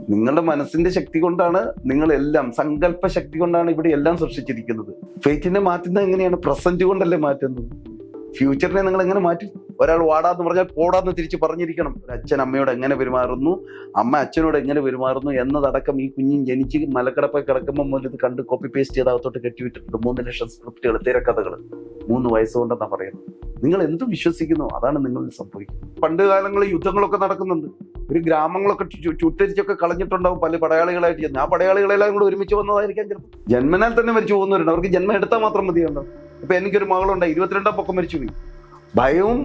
നിങ്ങളുടെ മനസ്സിന്റെ ശക്തി കൊണ്ടാണ് നിങ്ങൾ എല്ലാം സങ്കല്പ ശക്തി കൊണ്ടാണ് ഇവിടെ എല്ലാം സൃഷ്ടിച്ചിരിക്കുന്നത്. ഫേറ്റിനെ മാറ്റുന്നത് എങ്ങനെയാണ്? പ്രസന്റ് കൊണ്ടല്ലേ മാറ്റുന്നത്? ഫ്യൂച്ചറിനെ നിങ്ങൾ എങ്ങനെ മാറ്റി? ഒരാൾ വാടാന്ന് പറഞ്ഞാൽ പോടാന്ന് തിരിച്ച് പറഞ്ഞിരിക്കണം. ഒരു അച്ഛൻ അമ്മയോട് എങ്ങനെ പെരുമാറുന്നു? അമ്മ അച്ഛനോട് എങ്ങനെ പെരുമാറുന്നു? എന്നതടക്കം ഈ കുഞ്ഞും ജനിച്ച് മലക്കടപ്പ കിടക്കുമ്പോൾ മുതൽ ഇത് കണ്ട് കോപ്പി പേസ്റ്റ് ചെയ്ത് അകത്തോട്ട് കെട്ടിവിട്ടിട്ടുണ്ട് മൂന്ന് ലക്ഷം സ്ക്രിപ്റ്റുകൾ തിരക്കഥകൾ മൂന്ന് വയസ്സുകൊണ്ടെന്നാണ് പറയുന്നത്. നിങ്ങൾ എന്ത് വിശ്വസിക്കുന്നു? അതാണ് നിങ്ങളിൽ സംഭവിക്കുന്നത്. പണ്ട് കാലങ്ങളിൽ യുദ്ധങ്ങളൊക്കെ നടക്കുന്നുണ്ട്. ഒരു ഗ്രാമങ്ങളൊക്കെ ചുട്ടരിച്ചൊക്കെ കളഞ്ഞിട്ടുണ്ടാവും പല പടയാളികളായിട്ട് ചെന്ന്. ആ പടയാളികളെല്ലാം കൂടെ ഒരുമിച്ച് വന്നതായിരിക്കാം ചിലപ്പോൾ. ജന്മനാൽ തന്നെ മരിച്ചു പോകുന്നവരുണ്ട്. അവർക്ക് ജന്മം എടുത്താൽ മാത്രം മതിയുണ്ടോ ഇപ്പൊ എനിക്കൊരു മകളുണ്ട്. ഇരുപത്തിരണ്ടാം പൊക്കം മരിച്ചു പോയി. ഭയവും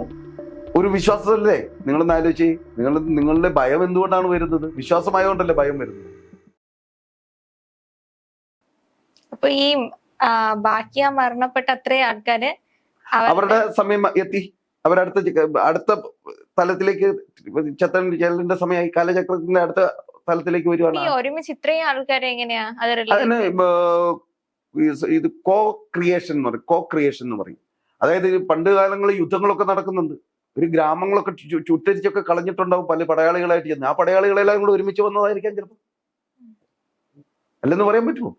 ഒരു വിശ്വാസമല്ലേ? നിങ്ങളൊന്ന് ആലോചിച്ച്. നിങ്ങൾ നിങ്ങളുടെ ഭയം എന്തുകൊണ്ടാണ് വരുന്നത്? വിശ്വാസമായതുകൊണ്ടല്ലേ ഭയം വരുന്നത്? അപ്പൊ ഈ ബാക്കി ആ മരണപ്പെട്ട അത്രയും ആൾക്കാര് അവരുടെ സമയം എത്തി. അവരടുത്ത അടുത്ത തലത്തിലേക്ക് ചെല്ലിന്റെ സമയമായി കാലചക്രത്തിന്റെ അടുത്ത തലത്തിലേക്ക് വരുവാണ്. ഒരുമിച്ച് ഇത്രയും ആൾക്കാരെ എങ്ങനെയാ? അത് അതിന് ഇത് കോ ക്രിയേഷൻ എന്ന് പറയും. കോ ക്രിയേഷൻ എന്ന് പറയും. അതായത് പണ്ട് കാലങ്ങളിൽ യുദ്ധങ്ങളൊക്കെ നടക്കുന്നുണ്ട്. ഒരു ഗ്രാമങ്ങളൊക്കെ ചുറ്റരിച്ചൊക്കെ ചുട്ടരിച്ചൊക്കെ കളഞ്ഞിട്ടുണ്ടാവും പല പടയാളികളായിട്ട് ചെന്ന്. ആ പടയാളികളെല്ലാം കൂടെ ഒരുമിച്ച് വന്നതായിരിക്കാം ചിലപ്പോൾ അല്ലെന്ന് പറയാൻ പറ്റുമോ?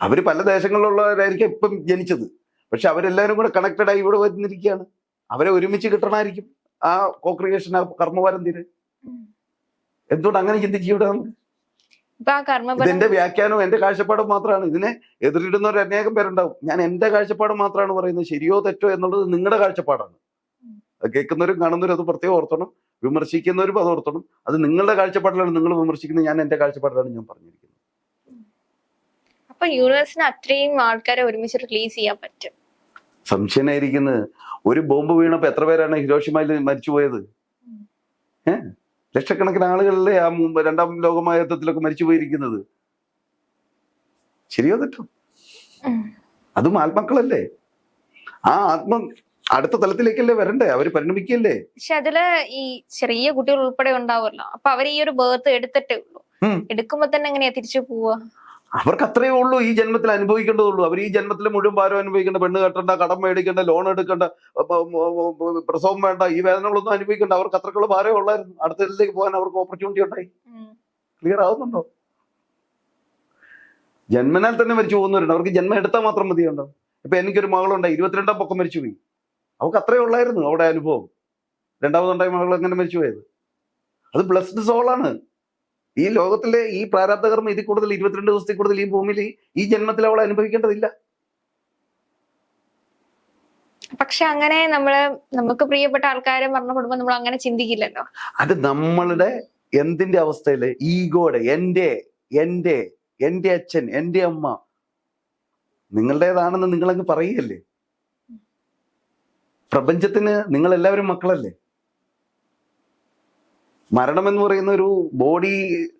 അവർ പല ദേശങ്ങളിലുള്ളവരായിരിക്കും ഇപ്പം ജനിച്ചത്. പക്ഷെ അവരെല്ലാവരും കൂടെ കണക്റ്റഡ് ആയി ഇവിടെ വന്നിരിക്കുകയാണ്. അവരെ ഒരുമിച്ച് കിട്ടണമായിരിക്കും ആ കോക്രിയേഷൻ ആ കർമ്മവാരം തീരെ എന്തുകൊണ്ട് അങ്ങനെ ചിന്തിച്ചു ഇവിടെ നമുക്ക് ഇതെന്റെ വ്യാഖ്യാനവും എന്റെ കാഴ്ചപ്പാടും മാത്രമാണ്. ഇതിനെ എതിരിടുന്നവർ അനേകം പേരുണ്ടാവും. ഞാൻ എന്റെ കാഴ്ചപ്പാട് മാത്രമാണ് പറയുന്നത്. ശരിയോ തെറ്റോ എന്നുള്ളത് നിങ്ങളുടെ കാഴ്ചപ്പാടാണ്. കേൾക്കുന്നവരും കാണുന്നവരും അത് പ്രത്യേകം ഓർത്തണം. വിമർശിക്കുന്നവരും അത് ഓർത്തണം. അത് നിങ്ങളുടെ കാഴ്ചപ്പാടിലാണ് നിങ്ങൾ വിമർശിക്കുന്നത്. ഞാൻ എന്റെ കാഴ്ചപ്പാടിലാണ് ഞാൻ പറഞ്ഞിരിക്കുന്നത്. അപ്പൊ യൂണിവേഴ്സിന് അത്രയും ആൾക്കാരെ ഒരുമിച്ച് റിലീസ് ചെയ്യാൻ പറ്റും. സംശയനായിരിക്കുന്നത് ഒരു ബോംബ് വീണപ്പോൾ എത്ര പേരാണ് ഹിരോഷിമയിൽ മരിച്ചുപോയത്? ഏ? ലക്ഷക്കണക്കിന് ആളുകളല്ലേ ആ രണ്ടാം ലോകമഹായുദ്ധത്തിലൊക്കെ മരിച്ചു പോയിരിക്കുന്നത് ശരിയോ തെറ്റോ? അതും ആത്മാക്കളല്ലേ? ആ ആത്മ അടുത്ത തലത്തിലേക്കല്ലേ വരണ്ടേ? അവർ പരിണമിക്കല്ലേ? പക്ഷെ അതിൽ ഈ ചെറിയ കുട്ടികൾ ഉൾപ്പെടെ ഉണ്ടാവുമല്ലോ. അപ്പൊ അവർ ഈ ഒരു ബേർത്ത് എടുത്തിട്ടേ ഉള്ളൂ. എടുക്കുമ്പോ തന്നെ എങ്ങനെയാ തിരിച്ചു പോവാ? അവർക്ക് അത്രയേ ഉള്ളൂ ഈ ജന്മത്തിൽ അനുഭവിക്കേണ്ടതുള്ളൂ അവർ ഈ ജന്മത്തിൽ മുഴുവൻ ഭാരം അനുഭവിക്കേണ്ട പെണ്ണ് കെട്ടണ്ട കടം മേടിക്കേണ്ട ലോൺ എടുക്കേണ്ട പ്രസവം വേണ്ട ഈ വേദനകളൊന്നും അനുഭവിക്കേണ്ട. അവർക്ക് അത്രക്കുള്ള ഭാരം ഉള്ളായിരുന്നു. അടുത്തതിലേക്ക് പോകാൻ അവർക്ക് ഓപ്പർച്യൂണിറ്റി ഉണ്ടായി. ക്ലിയർ ആവുന്നുണ്ടോ? ജന്മനാൽ തന്നെ മരിച്ചു പോകുന്നവരുണ്ട്. അവർക്ക് ജന്മം എടുത്താൽ മാത്രം മതിയുണ്ടോ? ഇപ്പൊ എനിക്കൊരു മകളുണ്ട് ഇരുപത്തിരണ്ടാം പൊക്കം മരിച്ചു പോയി അവർക്ക് അത്രേ ഉള്ളായിരുന്നു അവിടെ അനുഭവം. രണ്ടാമതുണ്ടായ മകൾ എങ്ങനെ മരിച്ചു പോയത് അത് ബ്ലസ്ഡ് സോളാണ്. ഈ ലോകത്തിലെ ഈ പ്രാരാബ്ധകർമ്മം ഇതിൽ കൂടുതൽ ഇരുപത്തിരണ്ട് ദിവസത്തിൽ കൂടുതൽ ഈ ഭൂമിയിൽ ഈ ജന്മത്തിൽ അവൾ അനുഭവിക്കേണ്ടതില്ല. പക്ഷെ അങ്ങനെ നമ്മൾ നമുക്ക് പ്രിയപ്പെട്ട ആൾക്കാരെ മരണപ്പെടുമ്പോ നമ്മൾ അങ്ങനെ ചിന്തിക്കില്ലല്ലോ. അത് നമ്മളുടെ എന്തിന്റെ അവസ്ഥയിൽ ഈഗോടെ എന്റെ എന്റെ എന്റെ അച്ഛൻ എന്റെ അമ്മ. നിങ്ങളുടേതാണെന്ന് നിങ്ങളങ്ങ് പറയല്ലേ? പ്രപഞ്ചത്തിന് നിങ്ങൾ എല്ലാവരും മക്കളല്ലേ? മരണം എന്ന് പറയുന്ന ഒരു ബോഡി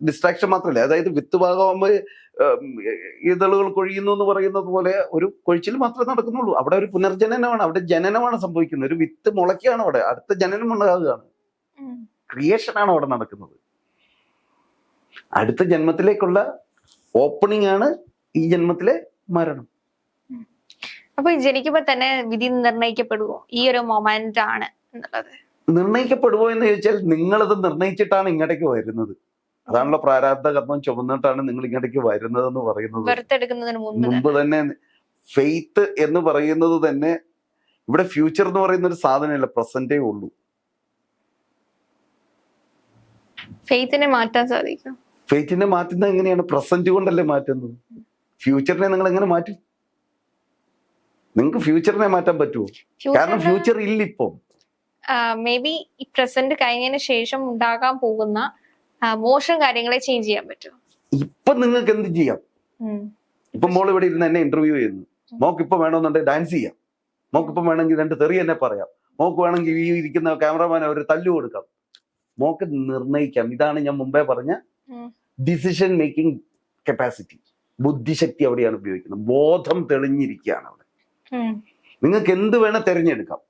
ഡിസ്ട്രാക്ഷൻ മാത്രമല്ല അതായത് വിത്ത് ഭാഗമാകുമ്പോൾ ഇതളുകൾ കൊഴിയുന്നു എന്ന് പറയുന്നത് പോലെ ഒരു കൊഴിച്ചിൽ മാത്രമേ നടക്കുന്നുള്ളൂ. അവിടെ ഒരു പുനർജനനമാണ് അവിടെ ജനനമാണ് സംഭവിക്കുന്നത്. ഒരു വിത്ത് മുളയ്ക്കുകയാണ് അവിടെ. അടുത്ത ജനനം ഉണ്ടാകുകയാണ്. ആണ് അവിടെ നടക്കുന്നത്. അടുത്ത ജന്മത്തിലേക്കുള്ള ഓപ്പണിംഗ് ആണ് ഈ ജന്മത്തിലെ മരണം. അപ്പൊ ജനിക്കുമ്പോ തന്നെ വിധി നിർണയിക്കപ്പെടുവോ ഈ ഒരു മൊമെന്റ് ആണ് എന്നുള്ളത്. നിർണയിക്കപ്പെടുമോ എന്ന് ചോദിച്ചാൽ നിങ്ങളത് നിർണയിച്ചിട്ടാണ് ഇങ്ങോട്ടേക്ക് വരുന്നത്. അതാണല്ലോ പ്രാരാബ്ധ കർമ്മം ചുമന്നിട്ടാണ് നിങ്ങൾ ഇങ്ങോട്ടേക്ക് വരുന്നത് എന്ന് പറയുന്നത് മുമ്പ് തന്നെ. ഫെയ്ത്ത് എന്ന് പറയുന്നത് തന്നെ ഇവിടെ ഫ്യൂച്ചർ എന്ന് പറയുന്ന ഒരു സാധനമല്ല പ്രസന്റേ ഉള്ളൂ. ഫെയ്ത്തിനെ മാറ്റാൻ സാധിക്കും. ഫെയ്ത്തിനെ മാറ്റുന്നത് എങ്ങനെയാണ്? പ്രസന്റ് കൊണ്ടല്ലേ മാറ്റുന്നത്? ഫ്യൂച്ചറിനെ നിങ്ങൾ എങ്ങനെ മാറ്റും? നിങ്ങൾക്ക് ഫ്യൂച്ചറിനെ മാറ്റാൻ പറ്റുമോ? കാരണം ഫ്യൂച്ചർ ഇല്ല ഇപ്പം മേ ബി ഈ പ്രസന്റ് കഴിഞ്ഞതിന് ശേഷം ഉണ്ടാകാൻ പോകുന്ന മോശം കാര്യങ്ങളെ ചേഞ്ച് ചെയ്യാൻ പറ്റും ഇപ്പൊ നിങ്ങൾക്ക് എന്ത് ചെയ്യാം? ഇപ്പൊ മോൾ ഇവിടെ ഇരുന്ന് എന്നെ ഇന്റർവ്യൂ ചെയ്യുന്നു. മോക്ക് ഇപ്പൊ വേണമെന്നുണ്ടെങ്കിൽ ഡാൻസ് ചെയ്യാം. മോക്ക് ഇപ്പൊ വേണമെങ്കിൽ രണ്ട് തെറി എന്നെ പറയാം. മോക്ക് വേണമെങ്കിൽ ഈ ഇരിക്കുന്ന ക്യാമറമാനെ ഒരു തല്ലു കൊടുക്കാം. മോക്ക് നിർണയിക്കാം. ഇതാണ് ഞാൻ മുമ്പേ പറഞ്ഞ ഡിസിഷൻ മേക്കിംഗ് കപ്പാസിറ്റി ബുദ്ധിശക്തി അവിടെയാണ് ഉപയോഗിക്കുന്നത്. ബോധം തെളിഞ്ഞിരിക്കുകയാണ് അവിടെ. നിങ്ങൾക്ക് എന്ത് വേണേ തിരഞ്ഞെടുക്കാം.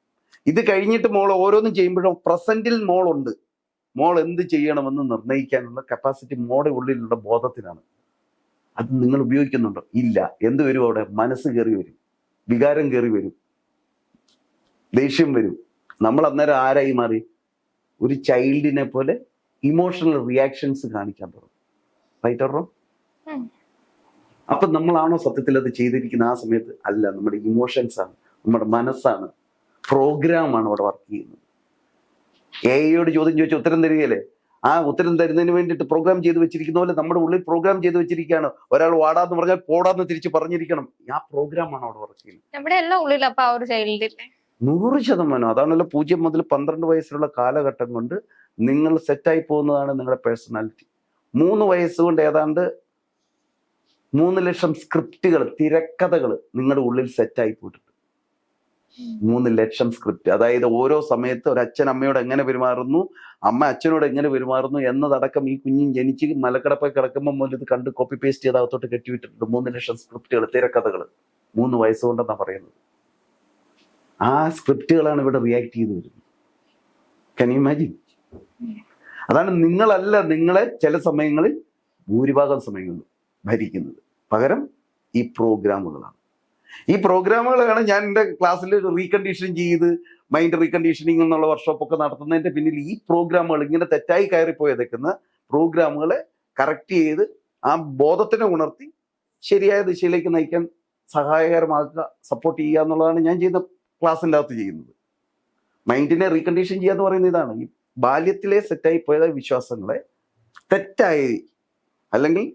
ഇത് കഴിഞ്ഞിട്ട് മോൾ ഓരോന്നും ചെയ്യുമ്പോഴും പ്രസന്റിൽ മോളുണ്ട്. മോൾ എന്ത് ചെയ്യണമെന്ന് നിർണയിക്കാനുള്ള കപ്പാസിറ്റി മോളുടെ ഉള്ളിലുള്ള ബോധത്തിനാണ്. അത് നിങ്ങൾ ഉപയോഗിക്കുന്നുണ്ടോ? ഇല്ല. എന്ത് വരും അവിടെ? മനസ്സ് കയറി വരും. വികാരം കയറി വരും. ദേഷ്യം വരും. നമ്മൾ അന്നേരം ആരായി മാറി? ഒരു ചൈൽഡിനെ പോലെ ഇമോഷണൽ റിയാക്ഷൻസ് കാണിക്കാൻ തുടങ്ങും. റൈറ്ററോ അപ്പൊ നമ്മളാണോ സത്യത്തിൽ അത് ചെയ്തിരിക്കുന്ന ആ സമയത്ത്? അല്ല. നമ്മുടെ ഇമോഷൻസ് ആണ്. നമ്മുടെ മനസ്സാണ്. പ്രോഗ്രാമാണ് അവിടെ വർക്ക് ചെയ്യുന്നത്. എ ഐയോട് ചോദ്യം ചോദിച്ചാൽ ഉത്തരം തരികയല്ലേ? ആ ഉത്തരം തരുന്നതിന് വേണ്ടിയിട്ട് പ്രോഗ്രാം ചെയ്ത് വെച്ചിരിക്കുന്ന പോലെ നമ്മുടെ ഉള്ളിൽ പ്രോഗ്രാം ചെയ്ത് വെച്ചിരിക്കുകയാണ്. ഒരാൾ വാടാന്ന് പറഞ്ഞാൽ പോടാന്ന് തിരിച്ച് പറഞ്ഞിരിക്കണം. ആ പ്രോഗ്രാമാണ് അവിടെ വർക്ക് ചെയ്യുന്നത്. നൂറ് ശതമാനം. അതാണല്ലോ പൂജ്യം മുതൽ പന്ത്രണ്ട് വയസ്സിലുള്ള കാലഘട്ടം കൊണ്ട് നിങ്ങൾ സെറ്റായി പോകുന്നതാണ് നിങ്ങളുടെ പേഴ്സണാലിറ്റി മൂന്ന് വയസ്സുകൊണ്ട് ഏതാണ്ട് മൂന്ന് ലക്ഷം സ്ക്രിപ്റ്റുകൾ തിരക്കഥകൾ നിങ്ങളുടെ ഉള്ളിൽ സെറ്റായി പോയിട്ടുണ്ട്. മൂന്ന് ലക്ഷം സ്ക്രിപ്റ്റ് അതായത് ഓരോ സമയത്ത് ഒരു അച്ഛൻ അമ്മയോട് എങ്ങനെ പെരുമാറുന്നു അമ്മ അച്ഛനോട് എങ്ങനെ പെരുമാറുന്നു എന്നതടക്കം ഈ കുഞ്ഞും ജനിച്ച് മലക്കടപ്പൊക്കെ കിടക്കുമ്പോൾ മുതൽ ഇത് കണ്ട് കോപ്പി പേസ്റ്റ് ചെയ്ത് അകത്തോട്ട് കെട്ടിവിട്ടിട്ടുണ്ട് മൂന്ന് ലക്ഷം സ്ക്രിപ്റ്റുകൾ തിരക്കഥകൾ. മൂന്ന് വയസ്സുകൊണ്ടെന്നാണ് പറയുന്നത്. ആ സ്ക്രിപ്റ്റുകളാണ് ഇവിടെ റിയാക്ട് ചെയ്ത് വരുന്നത്. കൻ ഇമാജിൻ അതാണ് നിങ്ങളല്ല നിങ്ങളെ ചില സമയങ്ങളിൽ ഭൂരിഭാഗം സമയങ്ങളിൽ ഭരിക്കുന്നത്. പകരം ഈ പ്രോഗ്രാമുകളാണ് ഈ പ്രോഗ്രാമുകളാണ് ഞാൻ എന്റെ ക്ലാസ്സിൽ റീകണ്ടീഷൻ ചെയ്ത് മൈൻഡ് റീകണ്ടീഷനിങ് എന്നുള്ള വർക്ക്ഷോപ്പ് ഒക്കെ നടത്തുന്നതിന്റെ പിന്നിൽ ഈ പ്രോഗ്രാമുകൾ ഇങ്ങനെ തെറ്റായി കയറിപ്പോയതെക്കുന്ന പ്രോഗ്രാമുകളെ കറക്റ്റ് ചെയ്ത് ആ ബോധത്തിനെ ഉണർത്തി ശരിയായ ദിശയിലേക്ക് നയിക്കാൻ സഹായകരമാക്കുക സപ്പോർട്ട് ചെയ്യുക എന്നുള്ളതാണ് ഞാൻ ചെയ്യുന്ന ക്ലാസ്സിന്റെ അകത്ത് ചെയ്യുന്നത്. മൈൻഡിനെ റീകണ്ടീഷൻ ചെയ്യുക എന്ന് പറയുന്നത് ഇതാണ്. ഈ ബാല്യത്തിലെ സെറ്റായി പോയ വിശ്വാസങ്ങളെ തെറ്റായി അല്ലെങ്കിൽ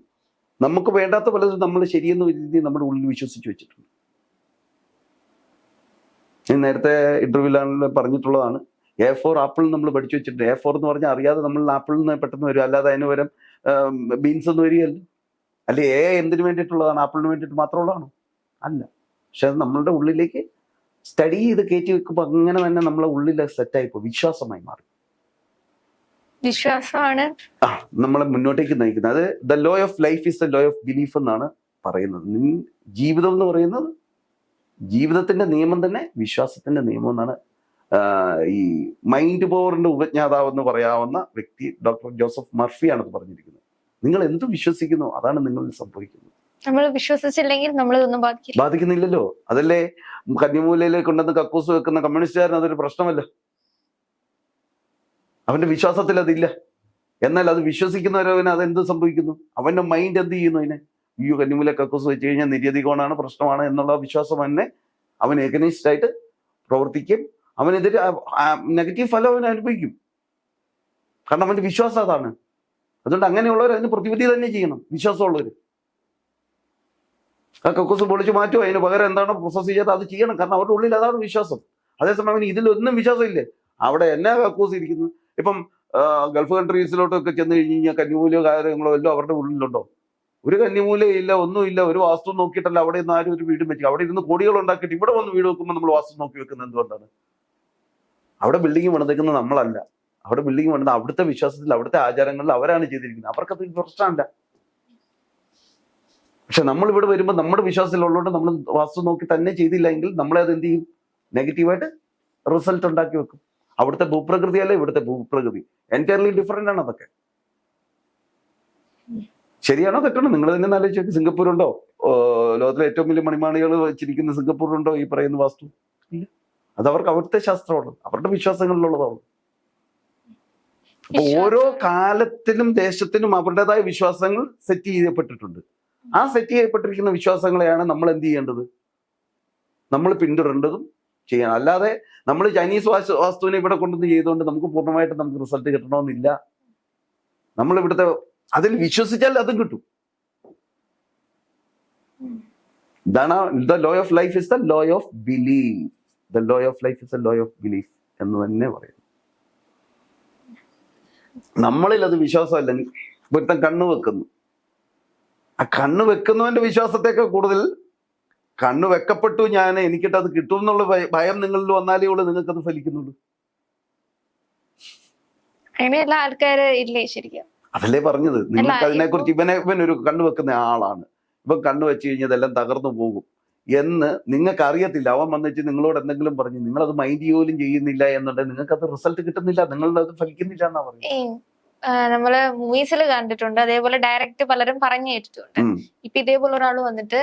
നമുക്ക് വേണ്ടാത്ത പലതും നമ്മൾ ശരിയെന്ന് രീതി നമ്മുടെ ഉള്ളിൽ വിശ്വസിച്ച് വെച്ചിട്ടുണ്ട്. നേരത്തെ ഇന്റർവ്യൂലാണ് പറഞ്ഞിട്ടുള്ളതാണ്. എ ഫോർ ആപ്പിൾ നമ്മൾ പഠിച്ചു വെച്ചിട്ടുണ്ട്. എ ഫോർ എന്ന് പറഞ്ഞാൽ അറിയാതെ നമ്മൾ ആപ്പിളിൽ നിന്ന് പെട്ടെന്ന് വരും. അല്ലാതെ അതിന് വരും ബീൻസ് ഒന്നും വരികയല്ല. അല്ലെ എ എന്തിനു വേണ്ടിയിട്ടുള്ളതാണ്? ആപ്പിളിന് വേണ്ടിയിട്ട് മാത്രമുള്ളതാണോ? അല്ല. പക്ഷെ അത് നമ്മളുടെ ഉള്ളിലേക്ക് സ്റ്റഡി ചെയ്ത് കയറ്റി വെക്കുമ്പോൾ അങ്ങനെ തന്നെ നമ്മളെ ഉള്ളിൽ സെറ്റായി പോകും. വിശ്വാസമായി മാറും. വിശ്വാസമാണ്. ആ നമ്മളെ മുന്നോട്ടേക്ക് നയിക്കുന്നത്. അത് the law of life is the law of belief എന്നാണ് പറയുന്നത്. ജീവിതം എന്ന് പറയുന്നത് ജീവിതത്തിന്റെ നിയമം തന്നെ വിശ്വാസത്തിന്റെ നിയമം എന്നാണ് ഈ മൈൻഡ് പവറിന്റെ ഉപജ്ഞാതാവ് എന്ന് പറയാവുന്ന വ്യക്തി ഡോക്ടർ ജോസഫ് മർഫിയാണ് ഇത് പറഞ്ഞിരിക്കുന്നത്. നിങ്ങൾ എന്ത് വിശ്വസിക്കുന്നു അതാണ് നിങ്ങൾ സംഭവിക്കുന്നത്. നമ്മൾ വിശ്വസിച്ചില്ലെങ്കിൽ നമ്മൾ ഇതൊന്നും ബാധിക്കില്ല. ബാധിക്കുന്നില്ലല്ലോ. അതല്ലേ? കന്യമൂലയിൽ കൊണ്ടുവന്ന് കക്കൂസ് വെക്കുന്ന കമ്മ്യൂണിസ്റ്റുകാരൻ അതൊരു പ്രശ്നമല്ല. അവന്റെ വിശ്വാസത്തിൽ അതില്ല. എന്നാൽ അത് വിശ്വസിക്കുന്നവരവന് അതെന്ത് സംഭവിക്കുന്നു? അവന്റെ മൈൻഡ് എന്ത് ചെയ്യുന്നു അതിനെ? അയ്യോ കന്നിമൂല കക്കൂസ് വെച്ച് കഴിഞ്ഞാൽ നിര്യതികോണാണ് പ്രശ്നമാണ് എന്നുള്ള വിശ്വാസം തന്നെ അവൻ ഏകനിസ്റ്റ് ആയിട്ട് പ്രവർത്തിക്കും. അവനെതിരെ നെഗറ്റീവ് ഫലം അവൻ അനുഭവിക്കും. കാരണം അവന്റെ വിശ്വാസം അതാണ്. അതുകൊണ്ട് അങ്ങനെയുള്ളവർ അതിന് പ്രതിവിധി തന്നെ ചെയ്യണം. വിശ്വാസമുള്ളവർ. ആ കക്കൂസ് പൊളിച്ച് മാറ്റുമോ അതിന് പകരം എന്താണ് പ്രോസസ് ചെയ്ത് അത് ചെയ്യണം. കാരണം അവരുടെ ഉള്ളിൽ അതാണ് വിശ്വാസം. അതേസമയം അവന് ഇതിലൊന്നും വിശ്വാസമില്ലേ. അവിടെ എന്നാ കക്കൂസ് ഇരിക്കുന്നു? ഇപ്പം ഗൾഫ് കൺട്രീസിലോട്ടൊക്കെ ചെന്ന് കഴിഞ്ഞ് കഴിഞ്ഞാൽ കന്നിമൂലയോ കാര്യങ്ങളോ എല്ലാം അവരുടെ ഉള്ളിലുണ്ടോ? ഒരു കന്നിമൂലയില്ല ഒന്നുമില്ല ഒരു വാസ്തു നോക്കിയിട്ടല്ല അവിടെ നിന്ന് ആരും ഒരു വീടും വെച്ചു അവിടെ ഇരുന്ന് കോടികൾ ഉണ്ടാക്കിയിട്ട് ഇവിടെ വന്ന് വീട് വെക്കുമ്പോൾ നമ്മൾ വാസ്തു നോക്കി വെക്കുന്നത് എന്തുകൊണ്ടാണ്? അവിടെ ബിൽഡിംഗ് പണിതേക്കുന്നത് നമ്മളല്ല. അവിടെ ബിൽഡിംഗ് പണിത് അവിടുത്തെ വിശ്വാസത്തിൽ അവിടുത്തെ ആചാരങ്ങളിൽ അവരാണ് ചെയ്തിരിക്കുന്നത്. അവർക്കത് പ്രശ്നമല്ല പക്ഷെ നമ്മൾ ഇവിടെ വരുമ്പോൾ നമ്മുടെ വിശ്വാസത്തിലുള്ളതുകൊണ്ട് നമ്മൾ വാസ്തു നോക്കി തന്നെ ചെയ്തില്ല എങ്കിൽ നമ്മളെ അത് എന്ത് ചെയ്യും? നെഗറ്റീവായിട്ട് റിസൾട്ട് ഉണ്ടാക്കി വെക്കും. അവിടുത്തെ ഭൂപ്രകൃതി അല്ലേ ഇവിടുത്തെ ഭൂപ്രകൃതി. എന്റയർലി ഡിഫറെന്റ് ആണ് അതൊക്കെ. ശരിയാണോ തെറ്റാണോ? നിങ്ങൾ തന്നെ ആലോചിച്ച് ഓ, ലോകത്തിലെ ഏറ്റവും വലിയ മണിമാണികൾ വെച്ചിരിക്കുന്ന സിംഗപ്പൂർ ഉണ്ടോ ഈ പറയുന്ന വാസ്തു? ഇല്ല. അത് അവർക്ക് അവിടുത്തെ ശാസ്ത്രമാണ്. അവരുടെ വിശ്വാസങ്ങളിലുള്ളതാണ്. അപ്പൊ ഓരോ കാലത്തിനും ദേശത്തിനും അവരുടേതായ വിശ്വാസങ്ങൾ സെറ്റ് ചെയ്യപ്പെട്ടിട്ടുണ്ട്. ആ സെറ്റ് ചെയ്യപ്പെട്ടിരിക്കുന്ന വിശ്വാസങ്ങളെയാണ് നമ്മൾ എന്ത് ചെയ്യേണ്ടത്? നമ്മൾ പിന്തുടരേണ്ടതും ചെയ്യണം. അല്ലാതെ നമ്മൾ ചൈനീസ് വാസ്തു വാസ്തുവിനെ ഇവിടെ കൊണ്ടുവന്ന് ചെയ്തുകൊണ്ട് നമുക്ക് പൂർണമായിട്ട് നമുക്ക് റിസൾട്ട് കിട്ടണമെന്നില്ല. നമ്മൾ ഇവിടുത്തെ അതിൽ വിശ്വസിച്ചാൽ അതും കിട്ടും. ഇതാണ് the law of life is the law of belief the law of life is the law of belief എന്ന് തന്നെ പറയുന്നു. നമ്മളിൽ അത് വിശ്വാസമല്ലെങ്കിൽ ഒരുത്തൻ കണ്ണു വെക്കുന്നു. ആ കണ്ണു വെക്കുന്നവന്റെ വിശ്വാസത്തേക്കാൾ കൂടുതൽ കണ്ണു വെക്കപ്പെട്ടു ഞാൻ എനിക്കിട്ട് അത് കിട്ടും എന്നുള്ള ഭയം നിങ്ങളിൽ വന്നാലേ ഉള്ളൂ നിങ്ങൾക്കത് ഫലിക്കുന്നുള്ളൂ. അങ്ങനെയുള്ള ആൾക്കാര് ഇല്ലേ ശരിക്കും? അതല്ലേ പറഞ്ഞത്? നിങ്ങൾക്ക് അതിനെ അതിനെക്കുറിച്ച് ഇവനെ ഇവൻ ഒരു കണ്ണ് വെക്കുന്ന ആളാണ്. ഇവൻ കണ്ണു വെച്ച് കഴിഞ്ഞാൽ എല്ലാം തകർന്നു പോകും. എന്ന് നിങ്ങൾക്ക് അറിയത്തില്ല അവൻ വന്നിട്ട് നിങ്ങളോട് എന്തെങ്കിലും പറഞ്ഞു നിങ്ങൾ അത് മൈൻഡ് പോലും ചെയ്യുന്നില്ല എന്നുണ്ടെങ്കിൽ നിങ്ങൾക്ക് അത് റിസൾട്ട് കിട്ടുന്നില്ല നിങ്ങളുടെ അത് ഫലിക്കുന്നില്ല എന്നാ പറയുന്നത്. ഈ നമ്മൾ മൂവീസിൽ കണ്ടിട്ടുണ്ട്. അതേപോലെ ഡയറക്റ്റ് പലരും പറഞ്ഞു കേട്ടിട്ടുണ്ട്. ഇപ്പൊ ഇതേപോലെ ഒരാൾ വന്നിട്ട്.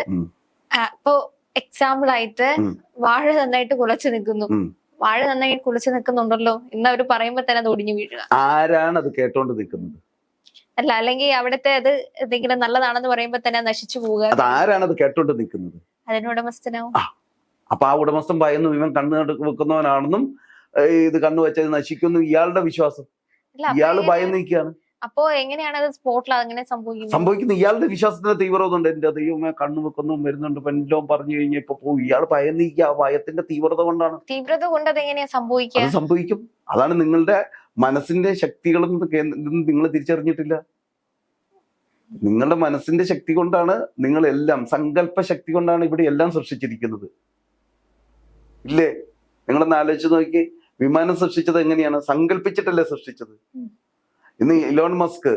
ഇപ്പൊ എക്സാമ്പിൾ ആയിട്ട് വാഴ നന്നായിട്ട് കുലച്ചു നിൽക്കുന്നു. വാഴ നന്നായിട്ട് കുളിച്ചു നിൽക്കുന്നുണ്ടല്ലോ എന്ന് അവർ പറയുമ്പോ തന്നെ അത് ഒടിഞ്ഞു വീഴുക. ആരാണ് അത് കേട്ടോണ്ട് നിൽക്കുന്നത്? അല്ല അല്ലെങ്കിൽ അവിടുത്തെ അത് എന്തെങ്കിലും നല്ലതാണെന്ന് പറയുമ്പോ തന്നെ നശിച്ചു പോവുക. അത് ആരാണ് അത് നിൽക്കുന്നത് അതിന് ഉടമസ്ഥനാവും അപ്പൊ ആ ഉടമസ്ഥൻ ഭയന്നു ഇവൻ കണ്ണു വെക്കുന്നവനാണെന്നും ഇത് കണ്ണു വെച്ചത് നശിക്കുന്നു. ഇയാളുടെ വിശ്വാസം. ഇയാൾ ഭയം നിൽക്കുകയാണ് അപ്പോ എങ്ങനെയാണ് അത് സ്പോട്ടിൽ അങ്ങനെ സംഭവിക്കുന്നത്? സംഭവിക്കുന്ന. ഇയാളുടെ വിശ്വാസത്തിന്റെ തീവ്രത ഉണ്ട് എന്റെ ദൈവമേ കണ്ണു വെക്കുന്നു വരുന്നുണ്ട്. പെല്ലോ പറഞ്ഞു കഴിഞ്ഞാൽ ഇപ്പൊ പോകും ഇയാൾ ഭയം നീക്കുക ആ ഭയത്തിന്റെ തീവ്രത കൊണ്ടാണ്. തീവ്രത കൊണ്ട് അത് എങ്ങനെയാ സംഭവിക്കുക സംഭവിക്കും. അതാണ് നിങ്ങളുടെ മനസ്സിന്റെ ശക്തികളും നിങ്ങൾ തിരിച്ചറിഞ്ഞിട്ടില്ല. നിങ്ങളുടെ മനസ്സിന്റെ ശക്തി കൊണ്ടാണ് നിങ്ങൾ എല്ലാം സങ്കല്പ ശക്തി കൊണ്ടാണ് ഇവിടെ എല്ലാം സൃഷ്ടിച്ചിരിക്കുന്നത്. ഇല്ലേ? നിങ്ങളൊന്ന് ആലോചിച്ച് നോക്കി. വിമാനം സൃഷ്ടിച്ചത് എങ്ങനെയാണ്? സങ്കല്പിച്ചിട്ടല്ലേ സൃഷ്ടിച്ചത്. ഇന്ന് ഇലോൺ മസ്ക്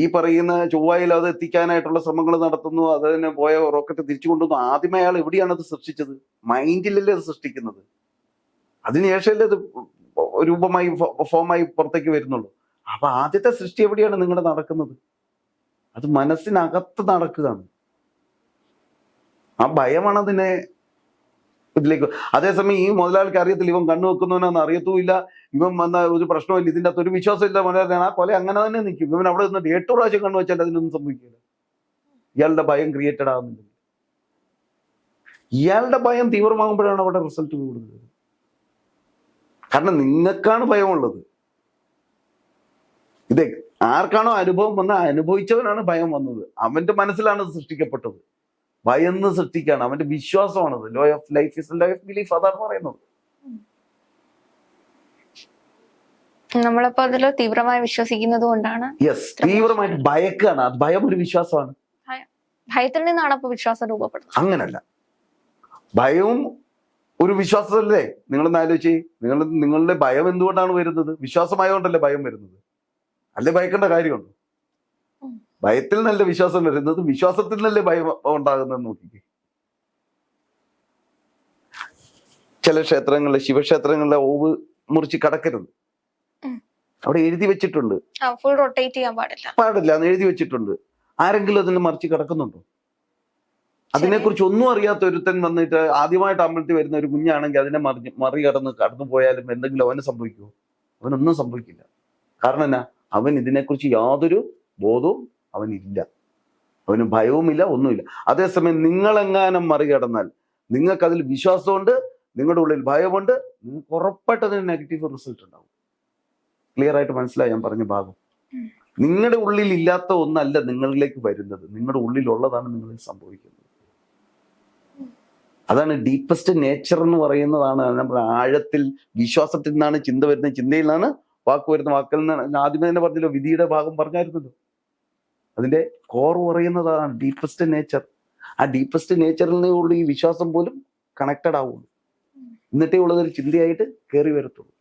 ഈ പറയുന്ന ചൊവ്വായിൽ അത് എത്തിക്കാനായിട്ടുള്ള ശ്രമങ്ങൾ നടത്തുന്നു അത് തന്നെ പോയ റോക്കറ്റ് തിരിച്ചു കൊണ്ടുവന്നു. ആദ്യമേ അയാൾ എവിടെയാണ് അത് സൃഷ്ടിച്ചത്? മൈൻഡിലല്ലേ അത് സൃഷ്ടിക്കുന്നത്? അതിനുശേഷമല്ലേ അത് രൂപമായി ഫോമായി പുറത്തേക്ക് വരുന്നുള്ളൂ. അപ്പൊ ആദ്യത്തെ സൃഷ്ടി എവിടെയാണ് നിങ്ങളുടെ നടക്കുന്നത്? അത് മനസ്സിനകത്ത് നടക്കുകയാണ്. ആ ഭയമാണ് അതിനെ ഇതിലേക്ക് അതേസമയം ഈ മുതലാളിക്ക് അറിയത്തില്ല ഇവൻ കണ്ണു വെക്കുന്നവനാന്ന് അറിയത്തുമില്ല ഇവൻ വന്ന ഒരു പ്രശ്നമില്ല ഇതിന്റെ അകത്ത് ഒരു വിശ്വാസമില്ല മുതലാളിയാണ്. ആ കൊല അങ്ങനെ തന്നെ നിൽക്കും. ഇവൻ അവിടെ നിന്ന് എട്ട് പ്രാവശ്യം കണ്ണു വെച്ചാൽ അതിനൊന്നും സംഭവിക്കില്ല. ഇയാളുടെ ഭയം ക്രിയേറ്റഡ് ആകുന്നില്ല ഇയാളുടെ ഭയം തീവ്രമാകുമ്പോഴാണ് അവിടെ റിസൾട്ട് കൂടുന്നത് കാരണം നിങ്ങൾക്കാണ് ഭയമുള്ളത്. ഇത് ആർക്കാണോ അനുഭവം വന്ന അനുഭവിച്ചവനാണ് ഭയം വന്നത്. അവന്റെ മനസ്സിലാണ് സൃഷ്ടിക്കപ്പെട്ടത്. ഭയന്ന് സൃഷ്ടിക്കാണ്. അവന്റെ വിശ്വാസമാണത്. Law of life is law of belief അതാണ് പറയുന്നത്. നമ്മളപ്പോ അതിൽ തീവ്രമായി വിശ്വസിക്കുന്നത് കൊണ്ടാണ് യെസ് തീവ്രമായിട്ട് ഭയക്കാണ്. അത് ഭയം ഒരു വിശ്വാസമാണ്. ഭയത്തിൽ നിന്നാണ് അപ്പൊ വിശ്വാസം രൂപപ്പെടുന്നത്. അങ്ങനല്ല. ഭയവും ഒരു വിശ്വാസമല്ലേ നിങ്ങളൊന്ന് ആലോചിച്ച്. നിങ്ങൾ നിങ്ങളുടെ ഭയം എന്തുകൊണ്ടാണ് വരുന്നത്? വിശ്വാസമായതുകൊണ്ടല്ലേ ഭയം വരുന്നത്? അല്ലേ ഭയക്കേണ്ട കാര്യമുണ്ട്. ഭയത്തിൽ നല്ല വിശ്വാസം വരുന്നത് വിശ്വാസത്തിൽ നല്ല ഭയം ഉണ്ടാകുന്നത് നോക്കിക്കേ. ചില ക്ഷേത്രങ്ങളിലെ ശിവക്ഷേത്രങ്ങളിലെ ഓവ് മുറിച്ച് കടക്കരുത്. അവിടെ എഴുതി വെച്ചിട്ടുണ്ട്. പാടില്ല. പാടില്ല എന്ന് എഴുതി വെച്ചിട്ടുണ്ട്. ആരെങ്കിലും അതിന് മറിച്ച് കിടക്കുന്നുണ്ടോ? അതിനെക്കുറിച്ച് ഒന്നും അറിയാത്ത ഒരുത്തൻ വന്നിട്ട് ആദ്യമായിട്ട് അമ്പലത്തിൽ വരുന്ന ഒരു കുഞ്ഞാണെങ്കിൽ അതിനെ മറി മറികടന്ന് കടന്നു പോയാലും എന്തെങ്കിലും അവന് സംഭവിക്കുമോ അവനൊന്നും സംഭവിക്കില്ല. കാരണം എന്നാ? അവൻ ഇതിനെക്കുറിച്ച് യാതൊരു ബോധവും അവനില്ല. അവന് ഭയവുമില്ല ഒന്നുമില്ല. അതേസമയം നിങ്ങളെങ്ങാനും മറികടന്നാൽ നിങ്ങൾക്കതിൽ വിശ്വാസമുണ്ട് നിങ്ങളുടെ ഉള്ളിൽ ഭയമുണ്ട് നിങ്ങൾക്ക് ഉറപ്പായിട്ട് അതിന് നെഗറ്റീവ് റിസൾട്ട് ഉണ്ടാവും. ക്ലിയർ ആയിട്ട് മനസ്സിലായി ഞാൻ പറഞ്ഞ ഭാഗം? നിങ്ങളുടെ ഉള്ളിൽ ഇല്ലാത്ത ഒന്നല്ല നിങ്ങളിലേക്ക് വരുന്നത്. നിങ്ങളുടെ ഉള്ളിലുള്ളതാണ് നിങ്ങളിൽ സംഭവിക്കുന്നത്. അതാണ് ഡീപ്പസ്റ്റ് നേച്ചർ എന്ന് പറയുന്നതാണ്. നമ്മുടെ ആഴത്തിൽ വിശ്വാസത്തിൽ നിന്നാണ് ചിന്ത വരുന്നത്. ചിന്തയിൽ നിന്നാണ് വാക്ക് വരുന്ന വാക്കിൽ നിന്നാണ് ആദ്യമേ തന്നെ പറഞ്ഞല്ലോ വിധിയുടെ ഭാഗം പറഞ്ഞായിരുന്നല്ലോ. അതിന്റെ കോർ പറയുന്നതാണ് ഡീപ്പസ്റ്റ് നേച്ചർ ആ ഡീപ്പസ്റ്റ് നേച്ചറിൽ നിന്നുള്ള ഈ വിശ്വാസം പോലും കണക്റ്റഡ് ആവുള്ളൂ. എന്നിട്ടേ ഉള്ളതൊരു ചിന്തയായിട്ട് കയറി വരത്തുള്ളൂ.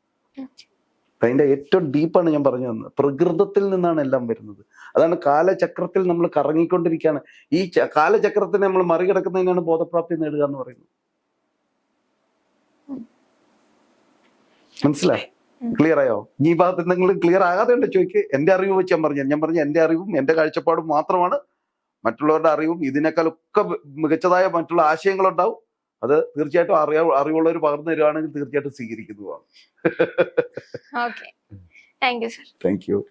അതിന്റെ ഏറ്റവും ഡീപ്പാണ് ഞാൻ പറഞ്ഞു തന്നത്. പ്രകൃതത്തിൽ നിന്നാണ് എല്ലാം വരുന്നത്. അതാണ് കാലചക്രത്തിൽ നമ്മൾ കറങ്ങിക്കൊണ്ടിരിക്കുകയാണ്. ഈ കാലചക്രത്തിനെ നമ്മൾ മറികടക്കുന്നതിനാണ് ബോധപ്രാപ്തി നേടുക എന്ന് പറയുന്നത്. മനസ്സിലായി. ക്ലിയർ ആയോ? ഈ ഭാഗത്ത് എന്തെങ്കിലും ക്ലിയർ ആകാതെ ഉണ്ട്? ചോദിക്ക്. എന്റെ അറിവ് വെച്ച് ഞാൻ പറഞ്ഞു ഞാൻ പറഞ്ഞ എന്റെ അറിവും എന്റെ കാഴ്ചപ്പാടും മാത്രമാണ് മറ്റുള്ളവരുടെ അറിവും. ഇതിനേക്കാളൊക്കെ മികച്ചതായ മറ്റുള്ള ആശയങ്ങളുണ്ടാവും. അത് തീർച്ചയായിട്ടും അറിയാ അറിവുള്ളവർ പകർന്നു തരുവാണെങ്കിൽ തീർച്ചയായിട്ടും സ്വീകരിക്കുന്നതാണ് താങ്ക് യു